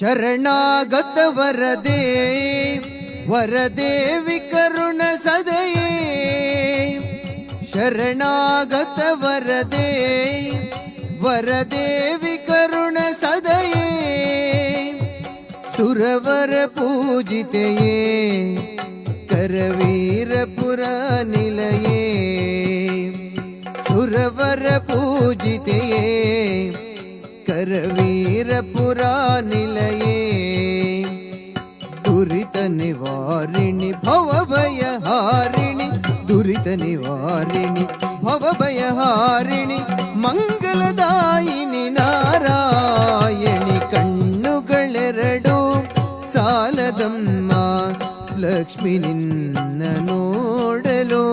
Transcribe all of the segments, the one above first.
शरणागत वरदे वरदे विकरुण सदये। शरणागत वरदे वरदे विकरुण सदये। सुरवर पूजितये करवीरपुरनिलये सुरवर पूजितये ಕರವೀರಪುರ ನಿಲಯೇ. ದುರಿತ ನಿವಾರಿಣಿ ಭವಭಯ ಹಾರಿಣಿ, ದುರಿತ ನಿವಾರಿಣಿ ಭವಭಯ ಹಾರಿಣಿ, ಮಂಗಲದಾಯಿನಿ ನಾರಾಯಣಿ ಕಣ್ಣುಗಳೆರಡು ಸಾಲದಮ್ಮ ಲಕ್ಷ್ಮಿ ನಿನ್ನ ನೋಡಲು.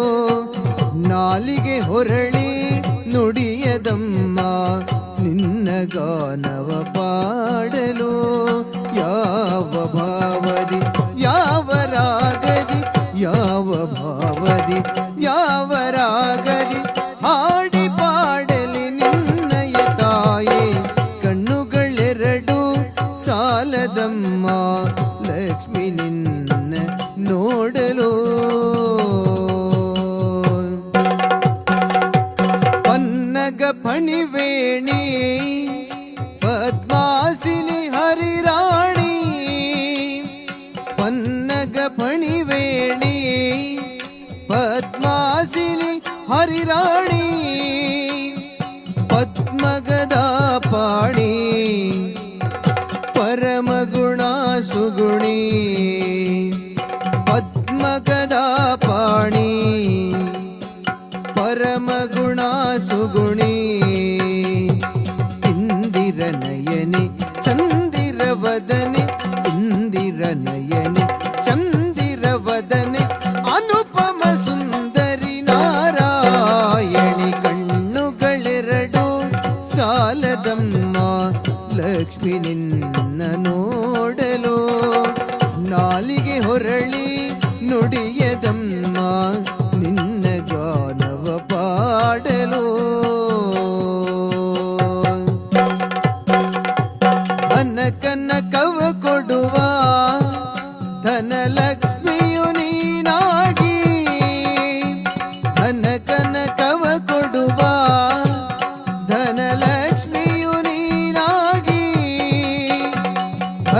ನಾಲಿಗೆ ಹೊರಳಿ ನುಡಿಯದಮ್ಮ ನಿನ್ನ ಗಾನವ ಪಾಡಲು ಯಾವ ಭಾವದಿ, ಯಾವ ರಾಗದಿ, ಯಾವ ಭಾವದಿ, ಯಾವ ರಾಗದಿ? ಹಾಡಿ ಪಾಡಲಿ ನಿನ್ನಯ ತಾಯಿ, ಕಣ್ಣುಗಳೆರಡು ಸಾಲದಮ್ಮ, ಲಕ್ಷ್ಮಿ ನಿನ್ನ ನೋಡಲು. णिवे पद्मासीनि हरिराणि पन्नगपणिवेणी पद्मासीनि हरिराणि पद्मगदा पाणि परमगुणा सुगुणी पद्मगदा परमगुणा सुगुणी ಅನುಪಮ ಸುಂದರಿ ನಾರಾಯಣಿ ಕಣ್ಣುಗಳೆರಡು ಸಾಲದಮ್ಮ ಲಕ್ಷ್ಮಿ ನಿನ್ನ ನೋಡಲು ನಾಲಿಗೆ ಹೊರಳಿ ನುಡಿಯದಮ್ಮ ನಿನ್ನ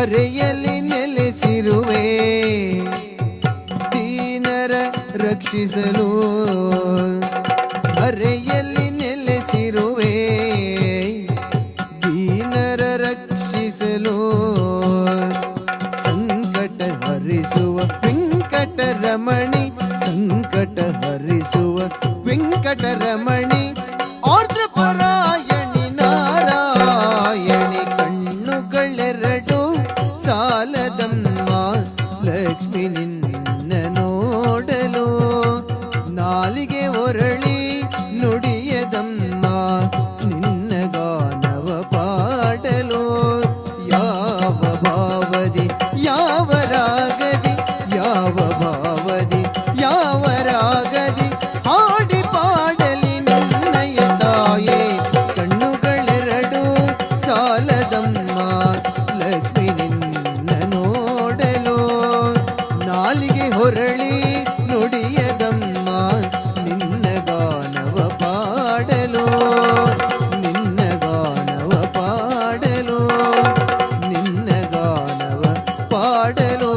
ಹರೆಯಲ್ಲಿ ನೆಲೆಸಿರುವೆ. ದೀನರ ರಕ್ಷಿಸಲು ಮರೆಯಲ್ಲಿ ನೆಲೆಸಿರುವೆ. ದೀನರ ರಕ್ಷಿಸಲು ಸಂಕಟ ಹರಿಸುವ ವೆಂಕಟರಮಣಿ, ಸಂಕಟ ಹರಿಸುವ ವೆಂಕಟ ರಮಣಿ ലക്ഷ്മി പാടലോ നിന്ന ഗാനവ പാടലോ നിന്ന ഗാനവ പാടലോ